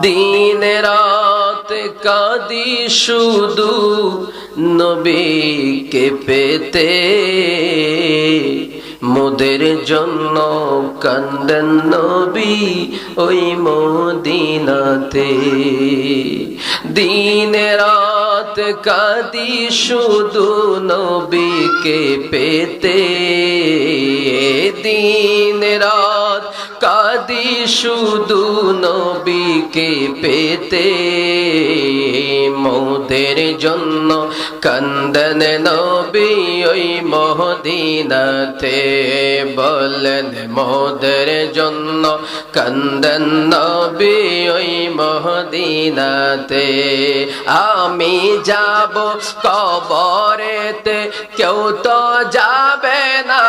দিন রাত কাদি শুধু নবীকে পেতে। মোদের জন্য কান্দন নবী ওই মদিনাতে। দিন রাত কাদি শুধু নবীকে পেতে। দিন রাত কাদি শুধু নবীকে পেতে মোদের জন্য কান্দন নবী ওই মহদিনাতে বলেন মোদের জন্য কান্দন নবী ওই মহদিনাতে। আমি যাব কবরেতে, কেউ তো যাবে না।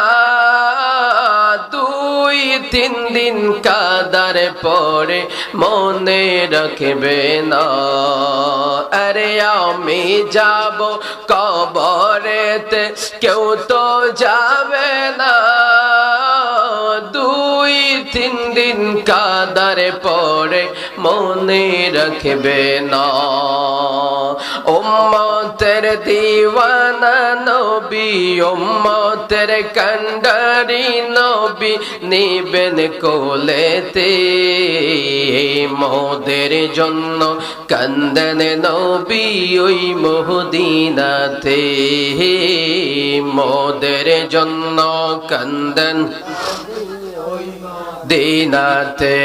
তিন দিন কাদার পরে মনে রাখবে না। আরে আমি যাব কবরেতে, কেউ তো যাবে না। তিন দিন কাদার পরে মনে রাখবে না। উম্মতের দিওয়ানা নবী, উম্মতের কন্ডারি নবী নিবেন কোলেতে। মোদের জন্য কান্দন নবী ওই মহদিনাতে। মোদের জন্য কান্দন দিনাতে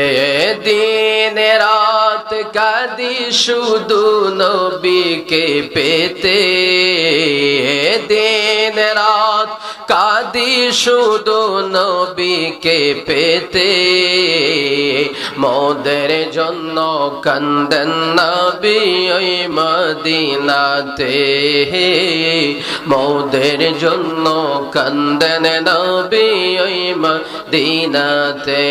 দিন রাত কাদি শুধু নবীকে পেতে। দিন রাত কাদি শুধু নবীকে পেতে। মোদের জন্য কান্দন নবী ওই মদিনাতে। মোদের জন্য কান্দেন নবী ওই মদিনাতে।